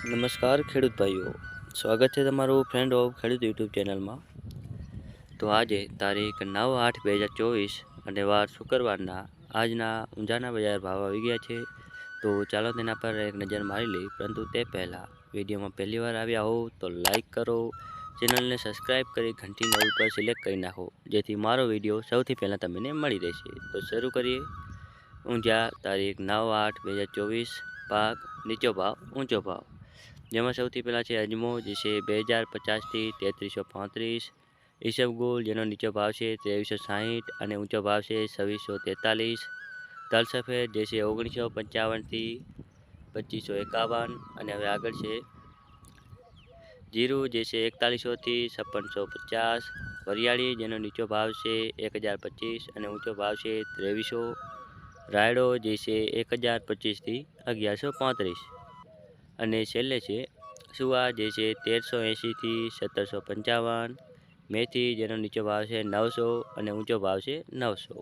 નમસ્કાર ખેડૂત ભાઈઓ, સ્વાગત છે તમારું ફ્રેન્ડ ઓફ ખેડૂત યુટ્યુબ ચેનલમાં તો આજે તારીખ નવ આઠ બે હજાર ચોવીસ અને વાર શુક્રવારના આજના ઊંઝાના બજાર ભાવ આવી ગયા છે. તો ચાલો તેના પર એક નજર મારી લઈ પરંતુ તે પહેલાં વિડીયોમાં પહેલીવાર આવ્યા હો તો લાઈક કરો, ચેનલને સબસ્ક્રાઈબ કરી ઘંટી નવી પર સિલેક્ટ કરી નાખો, જેથી મારો વીડિયો સૌથી પહેલાં તમને મળી રહેશે. તો શરૂ કરીએ. ઊંઝા તારીખ નવ આઠ બે હજાર ચોવીસ, પાક નીચો ભાવ ઊંચો ભાવ. જેમાં સૌથી પહેલાં છે અજમો, જે છે બે હજાર પચાસથી તેત્રીસો પાંત્રીસ. ઈસબગુલ જેનો નીચો ભાવ છે ત્રેવીસો સાહીઠ અને ઊંચો ભાવ છે છવ્વીસો તેતાલીસ. તલ સફેદ જે છે ઓગણીસો પંચાવનથી પચીસો એકાવન. અને હવે આગળ છે જીરું, જે છે એકતાલીસોથી છપ્પનસો પચાસ. વરિયાળી, જેનો નીચો ભાવ છે એક હજાર પચીસ અને ઊંચો ભાવ છે ત્રેવીસો. રાયડો, જે છે એક હજાર પચીસથી અગિયારસો પાંત્રીસ. અને છેલ્લે છે, સુવા જે છે તેરસો એંશીથી સત્તરસો પંચાવન. મેથી જેનો નીચો ભાવ છે નવસો અને ઊંચો ભાવ છે નવસો.